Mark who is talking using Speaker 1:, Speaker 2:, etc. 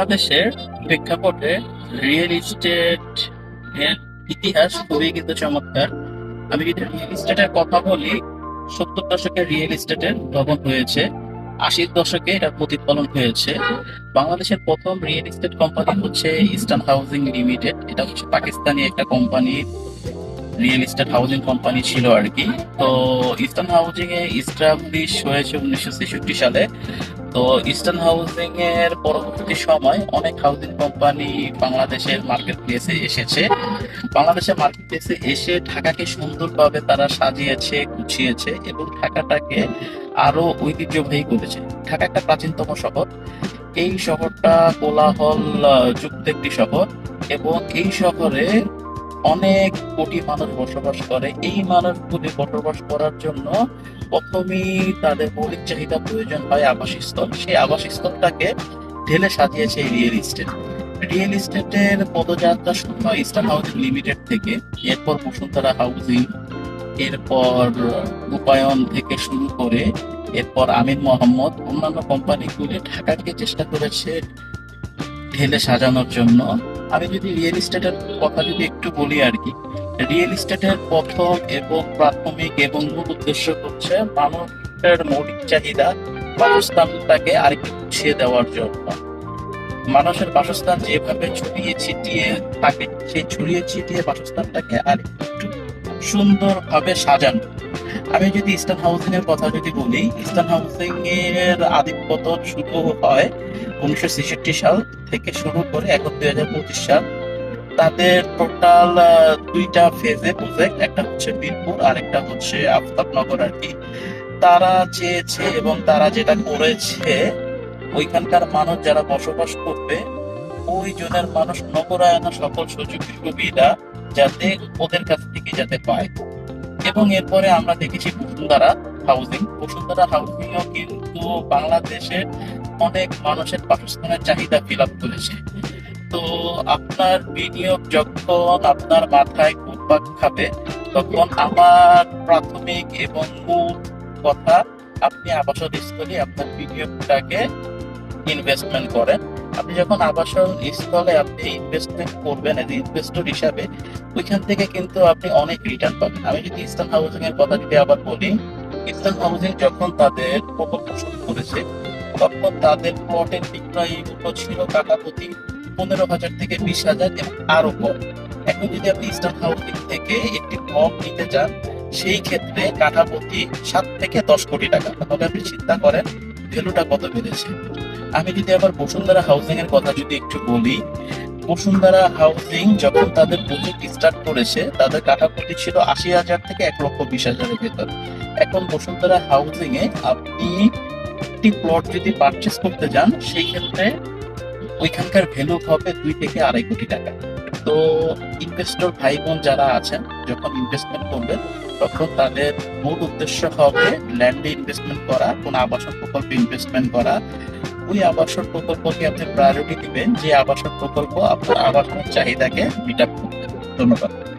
Speaker 1: বাংলাদেশের প্রেক্ষাপটে real estate এর ইতিহাস খুবই কিন্তু চমৎকার। আমি যদি রিয়েল এস্টেটের কথা বলি, সত্তর দশকে রিয়েল এস্টেটের ভবন হয়েছে, আশির দশকে এটা প্রতিফলন হয়েছে। বাংলাদেশের প্রথম রিয়েল ইস্টেট কোম্পানি হচ্ছে ইস্টার্ন হাউজিং লিমিটেড এটা হচ্ছে পাকিস্তানি একটা company real estate housing company ছিল আর কি। তো ইস্টার্ন হাউজিং এ ইস্টাবলিশ হয়েছে উনিশশো ছেষট্টি সালে। তো ইস্টার্ন হাউজিং এর পরবর্তী সময় অনেক হাউজিং কোম্পানি বাংলাদেশের মার্কেট প্লেসে এসেছে। বাংলাদেশের মার্কেট প্লেসে এসে ঢাকাকে সুন্দরভাবে তারা সাজিয়েছে, গুছিয়েছে এবং ঢাকাটাকে আরও ঐতিহ্যবাহী করেছে। ঢাকা একটা প্রাচীনতম শহর। এই শহরটা কোলাহল যুক্ত একটি শহর এবং এই শহরে অনেক কোটি মানুষ বসবাস করে। এই মানুষগুলি বসবাস করার জন্য প্রথমেই তাদের মৌলিক চাহিদা প্রয়োজন হয় আবাসস্থল। সেই আবাসস্থলটাকে ঢেলে সাজিয়েছে এই রিয়েল ইস্টেট রিয়েল এস্টেটের পদযাত্রা শুরু হয় ইস্টার্ন হাউজিং লিমিটেড থেকে। এরপর বসুন্ধরা হাউজিং এরপর রূপায়ণ থেকে শুরু করে, এরপর আমির মোহাম্মদ, অন্যান্য কোম্পানিগুলি ঢাকাকে চেষ্টা করেছে ঢেলে সাজানোর জন্য। আমি যদি রিয়েল এস্টেটের কথা যদি একটু বলি আর কি রিয়েল এস্টেটের প্রথম এবং প্রাথমিক এবং মূল উদ্দেশ্য হচ্ছে মানুষের মৌলিক চাহিদা বাসস্থানটাকে আরেকটু গুছিয়ে দেওয়ার জন্য। মানুষের বাসস্থান যেভাবে ছড়িয়ে ছিটিয়ে থাকে, সেই ছড়িয়ে ছিটিয়ে বাসস্থানটাকে আরেকটু সুন্দরভাবে সাজানো। আমি যদি ইস্টার্ন হাউসিং এর কথা যদি বলি ইস্টার্ন হাউসিং এর আধিপত্য শুরু হয় উনিশশো ছেষট্টি সাল থেকে শুরু করে এখন দুই হাজার পঁচিশ সাল, তাদের টোটাল দুইটা ফেজে প্রজেক্ট একটা হচ্ছে বীরপুর আর একটা হচ্ছে আফতাবনগর আর কি। তারা চেয়েছে এবং তারা যেটা করেছে, ওইখানকার মানুষ যারা বসবাস করবে, ওই জনের মানুষ নগরায়নের সকল সুযোগ সুবিধা যাতে ওদের কাছ থেকে যাতে পায়। এবং এরপরে আমরা দেখেছি বসুন্ধরা। হাউজিং বসুন্ধরা হাউজিংও কিন্তু বাংলাদেশের অনেক মানুষের বাসস্থানের চাহিদা ফিল আপ করেছে। তো আপনার বিনিয়োগ যখন আপনার মাথায় ঘুরপাক খাবে, তখন আমার প্রাথমিক এবং মূল কথা, আপনি আবাসন স্থলে আপনার বিনিয়োগটাকে ইনভেস্টমেন্ট করেন। আপনি যখন আবাসন স্থলে আপনি ইনভেস্টমেন্ট করবেন ইনভেস্টর হিসাবে, ওইখান থেকে কিন্তু আপনি অনেক রিটার্ন পাবেন। আমি যদি ইস্টার্ন হাউজিং এর কথা যদি আবার বলি ইস্টার্ন হাউজিং যখন তাদের প্রকল্প শুরু করেছে, তখন তাদের প্লটের বিক্রয় মূল্য ছিল কাটাপতি পনেরো হাজার থেকে বিশ হাজার এবং আরও কম। এখন যদি আপনি ইস্টার্ন হাউসিং থেকে একটি প্লট নিতে চান সেই ক্ষেত্রে কাঠাপতি সাত থেকে দশ কোটি টাকা, তাহলে আপনি চিন্তা করেন ভ্যালুটা কত বেড়েছে। আমি যদি আবার বসুন্ধরা হাউজিং এর কথা যদি একটু বলি বসুন্ধরা হাউজিং যখন তাদের প্রজেক্ট স্টার্ট করেছে, তাদের কাঠাপতি ছিল আশি হাজার থেকে এক লক্ষ বিশ হাজারের ভেতর। এখন বসুন্ধরা হাউজিং এ আপনি একটি প্লট যদি পারচেস করতে যান, সেই ক্ষেত্রে ওইখানকার ভ্যালু হবে দুই থেকে আড়াই কোটি টাকা। তো ইনভেস্টর ভাই বোন যারা আছেন, যখন ইনভেস্টমেন্ট করবেন, তখন তাদের মূল উদ্দেশ্য হবে ল্যান্ডে ইনভেস্টমেন্ট করা, কোনো আবাসন প্রকল্পে ইনভেস্টমেন্ট করা। ওই আবাসন প্রকল্পকে আপনি প্রায়োরিটি দিবেন। যে আবাসন প্রকল্প আপনার আবাসন চাহিদাকে মিট আপ করবে। ধন্যবাদ।